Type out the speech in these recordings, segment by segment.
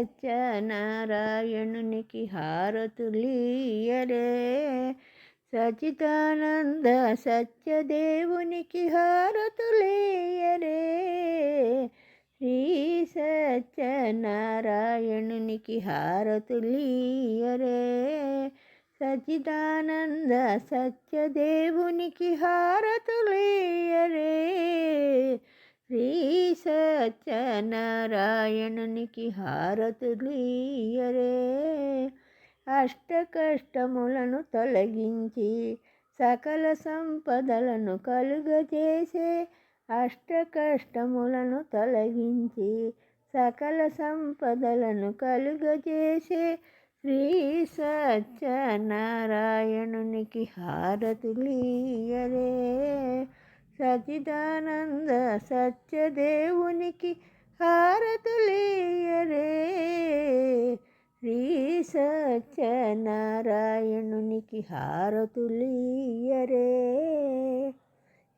సత్యనారాయణునికి హారతులీయరే సచితానంద సత్యదేవునికి హారతులేయరే శ్రీ సత్యనారాయణునికి హారతులీయరే సచిదానంద సత్యదేవునికి హారతులేయరే శ్రీ సత్యనారాయణునికి హారతులీయరే అష్ట కష్టములను తొలగించి సకల సంపదలను కలుగజేసే అష్ట కష్టములను తొలగించి సకల సంపదలను కలుగజేసే శ్రీ సత్యనారాయణునికి హారతులీయరే సచిదానంద సత్యదేవునికి హారతులేయరే. శ్రీ సత్యనారాయణునికి హారతులీయరే.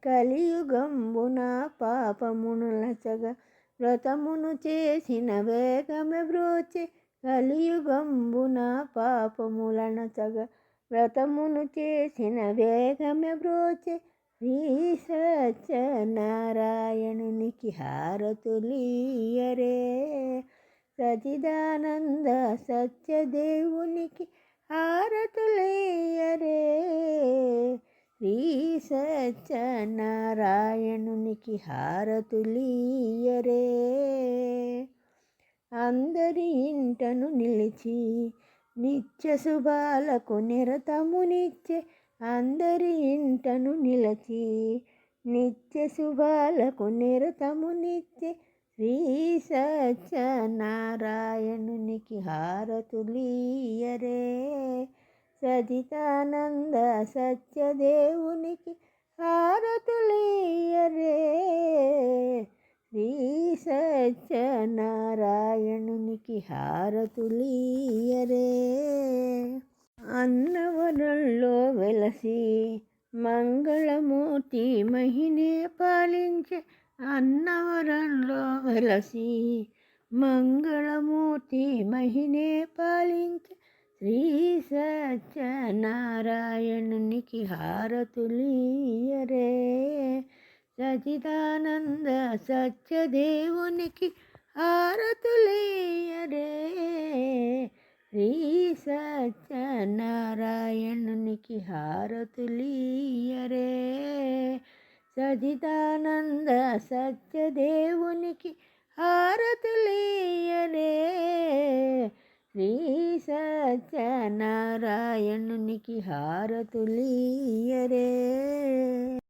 కలియుగంబున పాపమునులచగ వ్రతమును చేసిన వేగమే బ్రోచే. కలియుగంబున పాపములనచగా వ్రతమును చేసిన వేగమే బ్రోచే. శ్రీ సత్యనారాయణునికి హారతులీయరే సచిదానంద సత్యదేవునికి హారతులేయరే శ్రీ సత్యనారాయణునికి హారతులీయరే అందరి ఇంటను నిలిచి నిత్య శుభాలకు నిరతమునిచ్చే అందరి ఇంటను నిలచి నిత్య శుభాలకు నిరతమునిచ్చే శ్రీ సత్యనారాయణునికి హారతులీయరే సజితానంద సత్యదేవునికి హారతులీయరే శ్రీ సత్యనారాయణునికి హారతులీయరే అన్నవరంలో వెలసి మంగళమూర్తి మహినే పాలించే అన్నవరంలో వెలసి మంగళమూర్తి మహినే పాలించే శ్రీ సత్యనారాయణునికి హారతులీయరే సచిదానంద సత్యదేవునికి హారతులీయరే శ్రీ నారాయణునికి హారతులీయరే సజితానంద సత్యదేవునికి హారతులీయరే శ్రీ సత్యనారాయణునికి హారతులీయరే